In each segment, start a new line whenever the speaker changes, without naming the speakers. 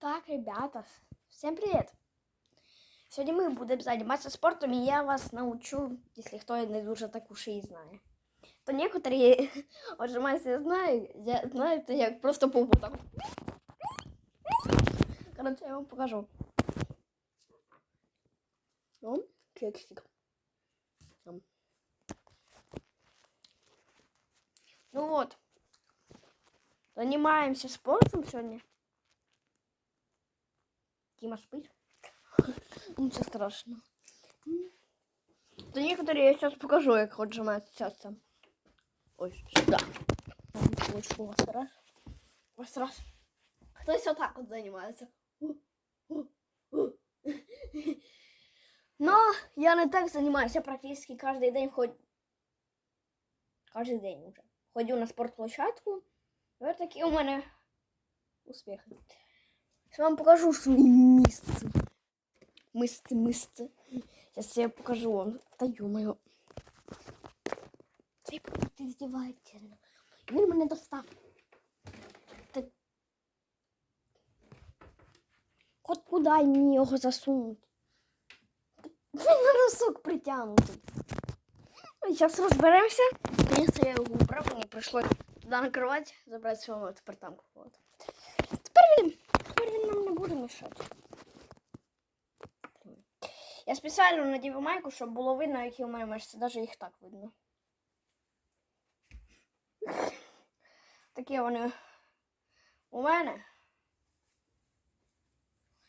Так, ребята, всем привет! Сьогодні ми будемо займатися спортом, і я вас научу, якщо хто не дуже так уж і знає. То некоторі отжимаються знають, я знаєте, як просто по так. Короче, я вам покажу. Ну, кексик. Там. Ну вот. Занимаемся спортом сегодня. Тима спит. Ничего страшного. Да некоторые я сейчас покажу, как отжимаются часто. Ой, сюда. Ручку вас раз. Вас раз. Хтось вот так вот занимается. Но я не так занимаюсь. Я практически каждый день хоть... Каждый день уже. Ходю на спортплощадку. І ось такі у мене успіхи. Сейчас вам покажу свої місце. Мисце, мисце. Сейчас я покажу вам. Та ё-моё. Ти, ти здіваєшся. Він мене достав. Та... От куди мені його засунути? Він на носок притягнутий. Ну, зараз розберемося. Наконец-то я його убрав, мені прийшлось туди накривати, забрати свого, а тепер там купувати. Тепер він, тепер він нам не буде мішати. Я спеціально надів майку, щоб було видно, які у мене мишці. Навіть їх так видно. Такі вони у мене.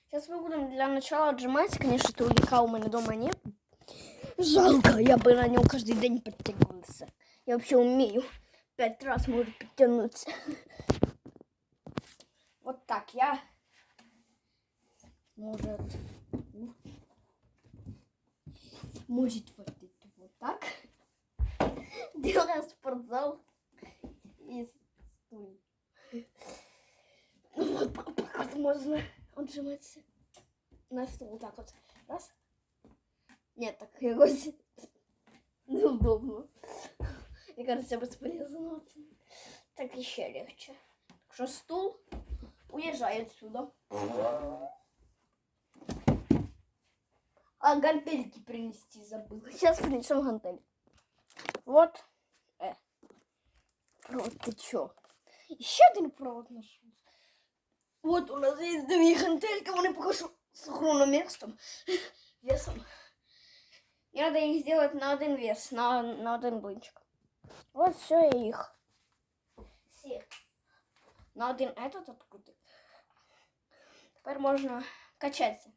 Сейчас мы будем для начала отжиматься. Конечно, турника у меня дома нет. Жалко, я бы на нем каждый день подтягивался. Я вообще умею. Пять раз может подтянуться. Вот так я. может. Может вот это вот так. Делаю спортзал. И стул. Ну вот вот можно отжиматься. На стул вот так вот. Раз. Нет, так якось неудобно. Мне кажется, бесполезно. Так еще легче. Так что стул уезжай отсюда. А гантельки принести забыла. Сейчас принесем гантель. Вот. Э. Провод, ты чё? Еще один провод нашел. Вот у нас есть две гантельки, вони покажу с хрономесом, весом. И надо их сделать на один вес, на, на один блинчик. Вот все их. Все. На один этот открутить. Теперь можно качаться.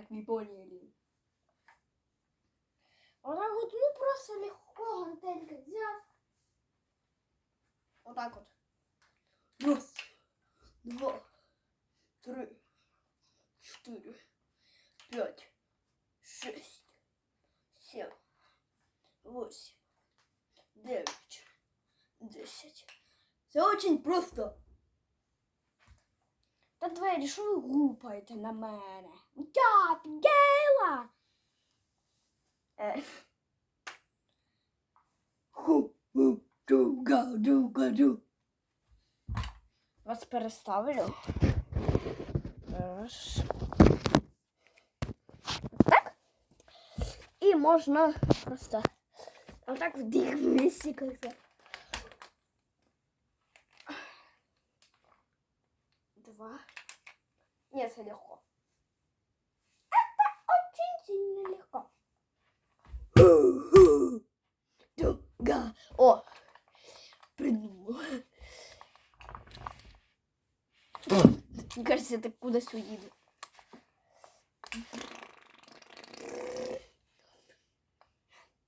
Как вы поняли. Так вот, ну просто легко гантелька. Вот так вот. Раз, два, три, четыре, пять, шесть, семь, восемь, девять, десять. Все очень просто. Та двері, що ви гупаєте на мене? Я підгела. Е. Ху, ху, дуга, дуга, ду. Вас переставлю. Раз. Так. І можна просто отак в них вместе как-то. Два. Нет, это легко. Это очень сильно легко. Дуга. О, придумал. Мне кажется, это куда-то уеду.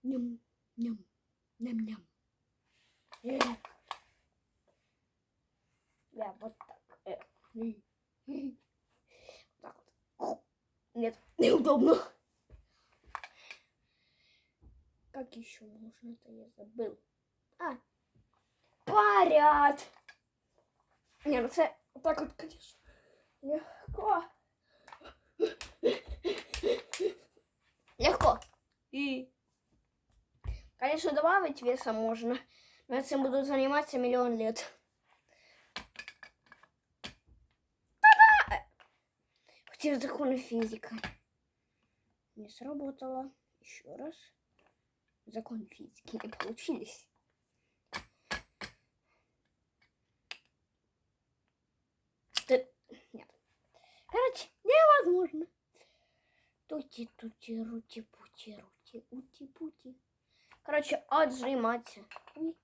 Ням, ням, ням, ням. Э. Я вот так. Так вот. Нет, неудобно. Как еще можно это я забыл? А, парят. Не, ну це так от, конечно, легко. Легко. И, конечно, добавить веса можно. Но этим буду заниматься миллион лет. Те законы физика. Не сработало. Еще раз. Законы физики не получились. Ты- Нет. Короче, невозможно. Тути, тути, рути, пути, рути, ути, пути. Короче, отжиматься. Ой.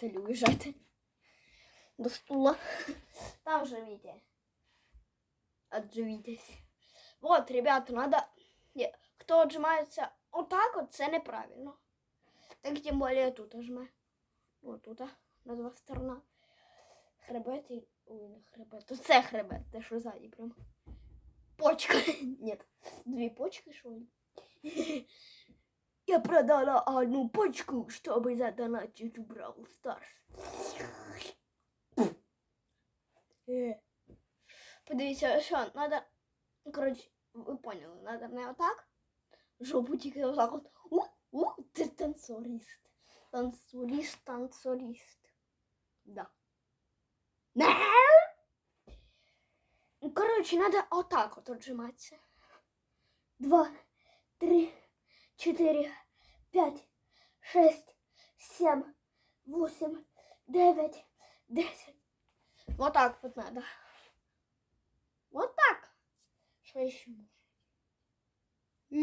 Далі уїжджайте. До стула. Там живите Отживитесь. Вот, ребята, надо... Не, Хто отжимається отак, от це неправильно. Так тим более тут отжме. Вот тут, а, на два сторона. Хребет і... Ой, не хребет. То це хребет, те, що ззаді прям. Почка. Нет, две почки, что ли? Я продала одну почку, чтобы задонатить в Brawl Stars. Е. Подивіться, що, надо, коротше, ви поняли, надо не отак, жопу тільки отак от. У, у, ти танцорист. Танцорист, танцорист. Да. Не! Коротше, надо отак от отжиматися. Два, три, четыре, пять, шесть, семь, восемь, девять, десять. Вот так вот надо. Вот так. Что еще можно? Я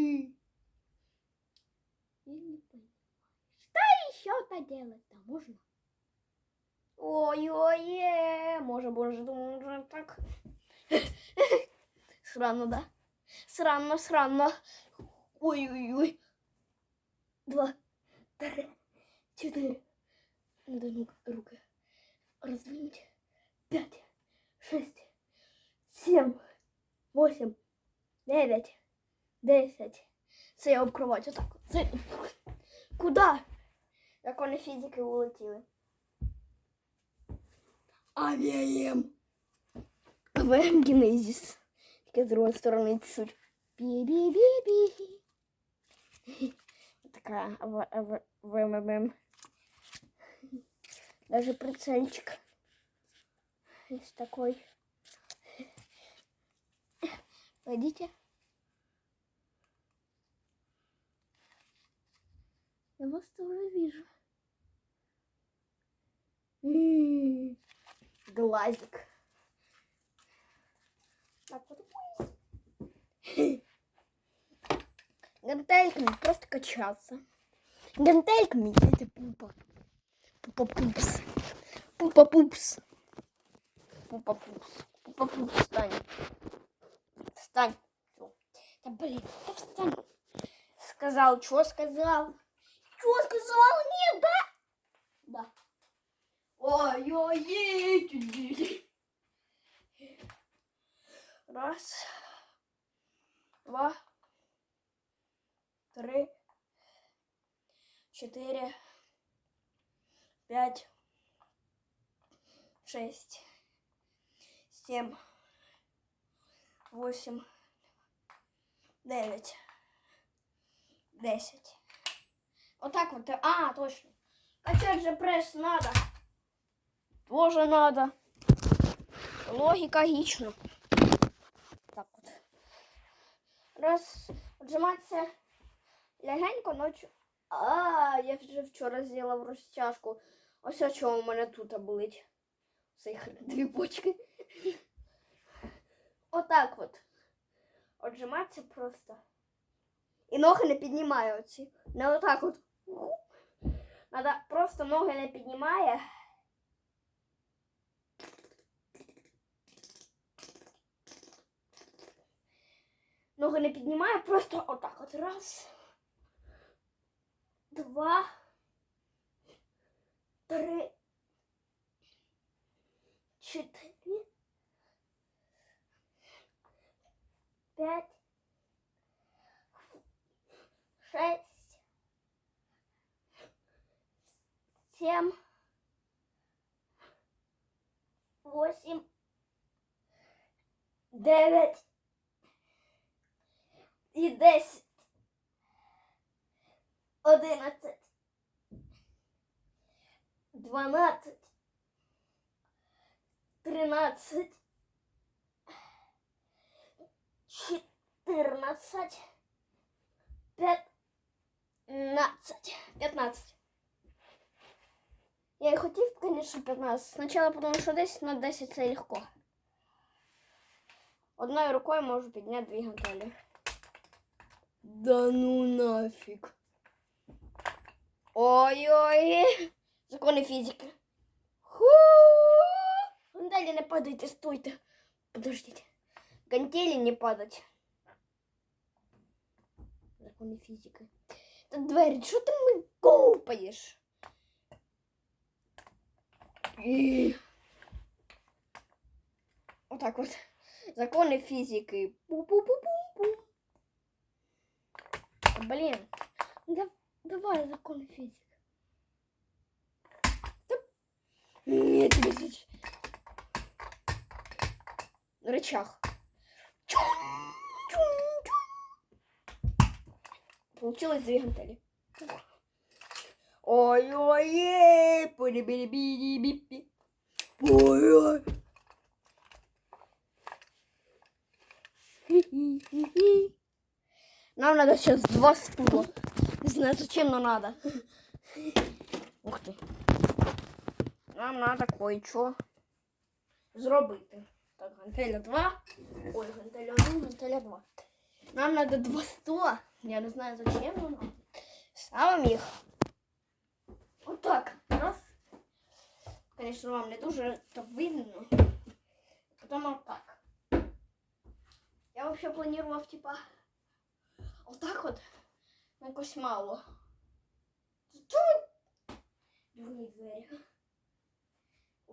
не понимаю. Что еще-то делать-то можно? Ой-ой-е, может, может, может так. Срано, да? Срано, срано. Ой-ой-ой. Два, три, четыре. Надо ну руки раздвинуть. Пять, шесть, семь, восемь, девять, десять. Це я об кровать. Отак. Це... Куда? Як вони фізики улетіли. Авіаєм. АВМ Генезис. Тільки з другої сторони чуть-чуть. Бі-бі-бі-бі. Такая в- в- ВММ. Даже прицельчик. Есть такой. Пойдите. Я вас тоже вижу. М, Глазик. Гантельками просто качаться. Гантельками это пупа. Пупа-пупс. Пупа-пупс. Пупа-пупс. Пупа-пупс, встань. Встань. Да блин, да встань. Сказал, что сказал? Что сказал? Нет, да? Да. Ой-ой-ой. Раз. Два. Три. Четыре. Пять. Шесть. Семь. Восемь. Девять. Десять. Вот так вот. А, точно. Качать же пресс надо. Тоже надо. Логика логично. Так от. Раз отжиматися легенько ночі. А, я вже вчора зробила розтяжку. Ось о чому у мене тут болить. Цих дві почки. Отак от. Отжиматися просто. І ноги не піднімаю оці. Не отак от. Надо просто ноги не піднімає. Ноги не піднімає, просто отак от. Раз. Два. Три. Чотири. П'ять. Шесть. Семь. Восемь. Дев'ять. і десять, одинадцять, дванадцять, тринадцять, 14, 15, 15. Я і хотів, звісно, 15. Спочатку, тому що десь на 10 це легко. Одною рукою можу підняти дві гантелі. Да ну нафиг. Ой-ой. Закони фізики. Ху! Гантелі не падайте, стойте. Подождите. Гантели не падать. Законы физики. Та двері, що ти ми копаєш? І... Отак от. Закони фізики. Пу-пу-пу-пу-пу. Блін. Да, давай закони фізики. Та... Ні, тобі зич. Рычаг. Получилось две гантели. Ой-ой-ой, пули-били-били-бипи. Ой-ой. Нам надо сейчас два стула. Не знаю, зачем, но надо. Ух ты. Нам надо кое-что зробити. Так, гантеля 2. Ой, гантеля 1, гантеля 2. Нам надо два стула. Я не знаю зачем, надо. Ставим их. Вот так. Раз. Конечно, вам не дуже это видно. Потом вот так. Я вообще планировал, типа, вот так вот. Ну, якось мало. Чуть. Другі двері.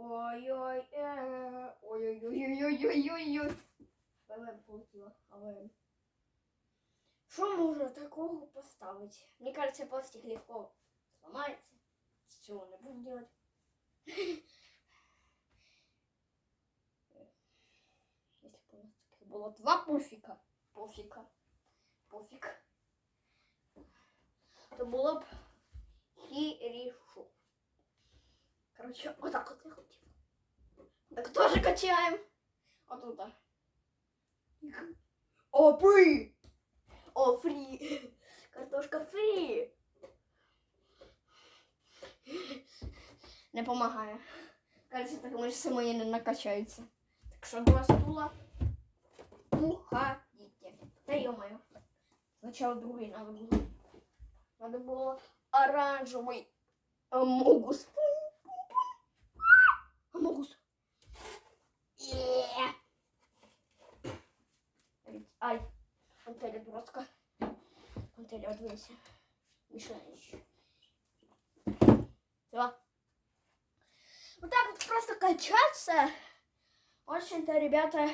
Ой-ой, ой-ой-ой-ой-ой-ой-ой. ВВМ полетіло, АВМ. Що можна такого поставити? Мені кажется, пластик легко сломается. Чего не буду делать. Если бы у нас таких было два пуфика, пуфика, пуфик, то было бы хорошо. Короче, вот так вот я хотел. Так тоже качаем. Вот туда. О, фри! О, фри! Картошка фри! Не помагає. Кажется, так мышцы мої не накачаються. Так що два стула. Уходите. Да ё-моё. Сначала другой надо было. Надо было оранжевый амогус. Амогус. Ай, Антеля дурацка. Антеля, отвинься. Мешаешь. Все. Вот так вот просто качаться. Очень-то, ребята,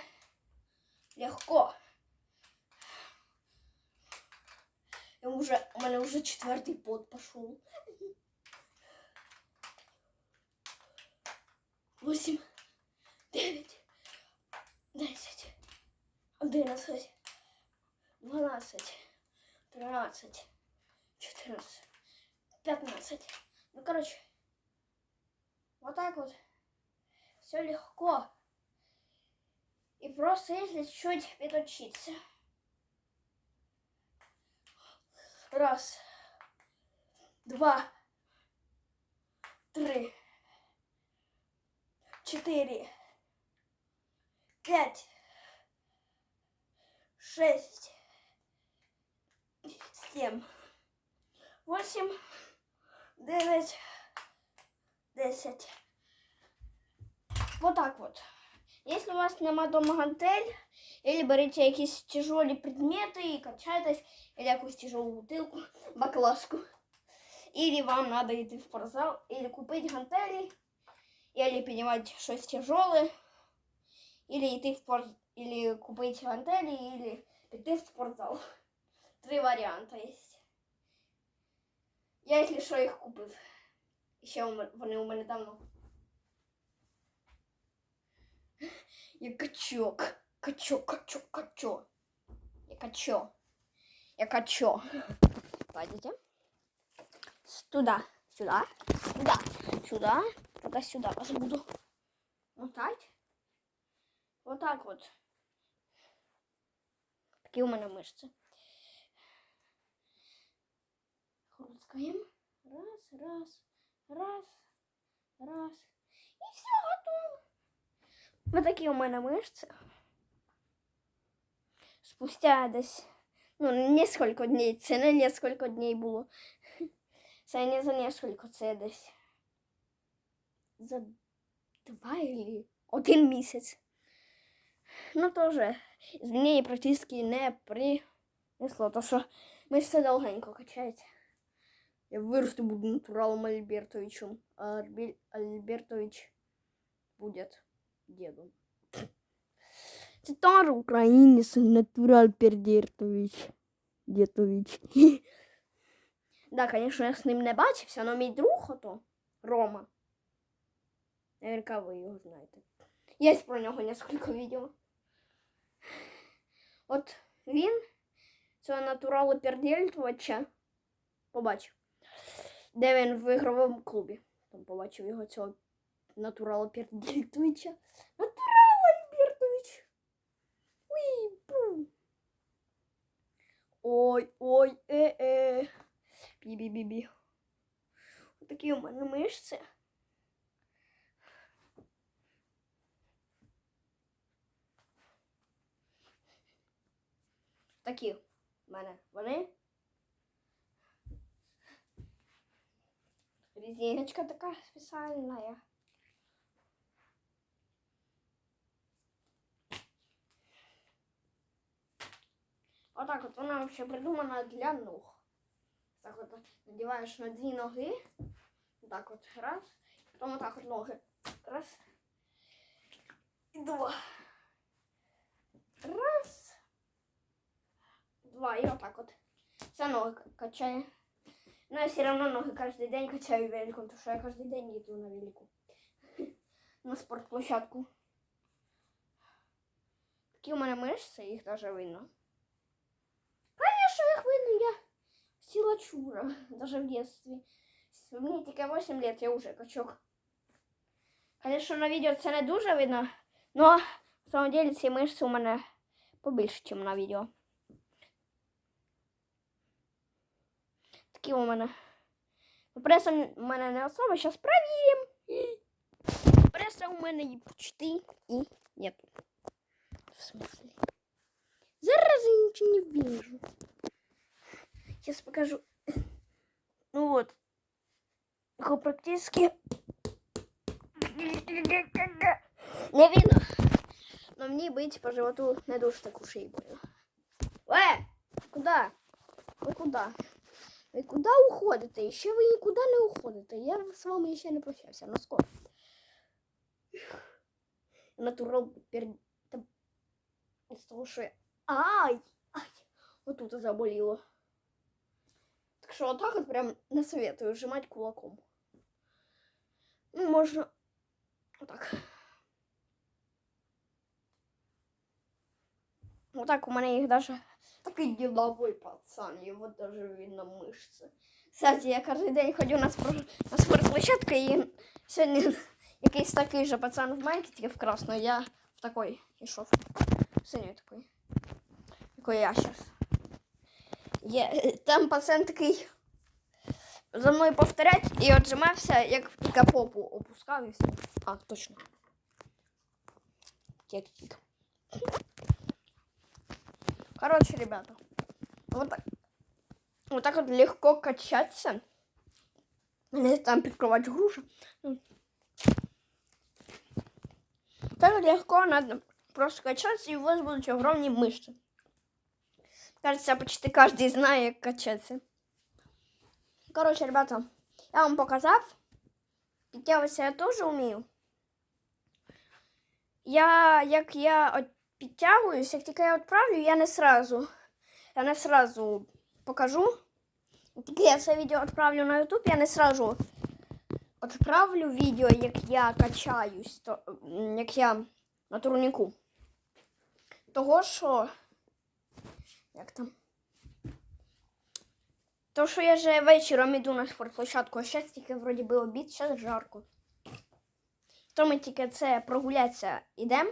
легко. И уже, у меня уже четвертый пот пошел. Восемь, девять, десять, одиннадцать, двенадцать, тринадцать, четырнадцать, пятнадцать. Ну, короче, вот так вот. Все легко. И просто если чуть переучиться. Раз, два, три, четыре, пять, шесть, семь, восемь, девять, десять. Вот так вот. Если у вас нема дома гантель, или берете якісь тяжелі предмети і качаєтесь, или якусь тяжелу бутилку, баклажку. Или вам надо йти в спортзал, или купить гантелі, или піднімати щось тяжеле, или йти в спорт, или купить гантелі, или піти в спортзал. Три варіанти є. Я, якщо що, їх купив. І ще у ме- вони у мене давно. Я качок. Качок, качок, качок. Я качо. Я качо. Пойдите. Туда, сюда, сюда, сюда, туда, сюда. Вас буду мотать. Вот так вот. Такі у мене мишці. Хрускаємо. Раз, раз, раз, раз. І все готово. Ось такі у мене мишці. Спустя десь, ну, несколько днів, це не несколько днів було. Це не за несколько, це десь за два или один місяць. Ну, теж змінення практично не принесло, то що мишця довгенько качається. Я вырасту, буду натуралом Альбертовичем, а Альбе- Альбертович будет дедом. Це теж українець, натурал Пердертович. Дєтович. да, конечно, я з ним не бачився, але мій друг ото, Рома. Наверняка ви його знаєте. Є про нього несколько відео. От він цього натуралу Пердертовича побачив. Де він в ігровому клубі. Там побачив його цього натурала Пердертовича. Натурал Альбертович. Уй, бу. Ой, ой, е, е. Бі-бі-бі-бі. Такі у мене мишці. Такі в мене вони. Резиночка така спеціальна. Отак от вона взагалі придумана для ног. Так от надіваєш на дві ноги. Так от раз. Потім отак от ноги. Раз. І два. Раз. Два. І отак от. Це ноги к- качає. Ну, я все одно ноги кожен день качаю великом, тому що я кожен день їду на велику. На спортплощадку. Такі у мене мишці, їх теж видно. Конечно, їх видно, я силачура, даже в детстве. Мені тільки 8 лет, я уже качок. Конечно, на відео це не дуже видно, но в самом деле ці мишці у мене побільше, ніж на відео. Такі у мене. Ну, Преса у мене не особо, зараз перевіримо. Преса у мене і почти і нету. В смысле? Зараз я ничего не вижу. Сейчас покажу. Ну вот. Его практически не видно. Но мне быть по животу не дуже так уж и больно. Э! Куда? Ви куда? Ви куди уходите? Ще ви нікуди не уходите. Я з вами ще не прощався, но скоро. Натурал перед... Та... З того, що я... Ай! Ай! Отут заболіло. Так що отак от прям не советую вжимати кулаком. Ну, можна отак. Отак у мене їх даже такий діловий пацан, його даже видно мишці. Кстати, я кожен день ходю на, спор... на спортплощадку і сьогодні якийсь такий же пацан в майці, тільки в красної, я в такой ішов. Синій такий. Який я зараз. Є, там пацан такий за мною повторять і отжимався, як тільки попу опускав і все. А, точно. Тік-тік. Короче, ребята, вот так, вот так вот легко качаться. Или там прикрывать грушу. Ну. Так легко надо просто качаться, и у вас будут огромные мышцы. Кажется, почти каждый знает, как качаться. Короче, ребята, я вам показав. Підтягуватися я теж вмію. Я, як я підтягуюсь, як тільки я відправлю, я не сразу, я не сразу покажу. Тільки я це відео відправлю на YouTube, я не сразу відправлю відео, як я качаюсь, то, як я на турніку. Того, що. Як там? То, що я же вечором іду на спортплощадку, а зараз тільки вроді би обід, зараз жарко. То ми тільки це прогулятися йдемо.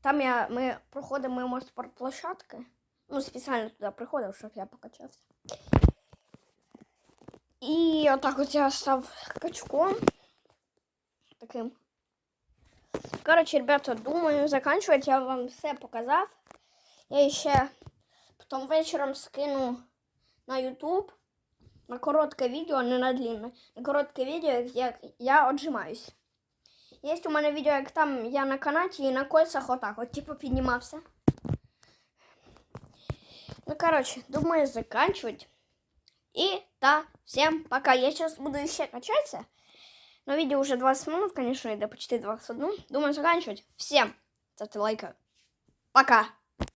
там я, ми проходимо мимо спортплощадки. Ну, спеціально туди приходив, щоб я покачався. І отак от я став качком. Таким. Коротше, ребята, думаю, заканчивать я вам все показав. Я ще потім вечором скину на YouTube на коротке відео, не на длинне. На коротке відео, як я отжимаюсь. Є у мене відео, як там я на канаті і на кольцах отак, от типу піднімався. Ну, короче, думаю заканчивать. И да, всем пока. Я сейчас буду еще качаться. Но видео уже 20 минут, конечно, и до почти 21. Думаю заканчивать. Всем ставьте лайки. Пока.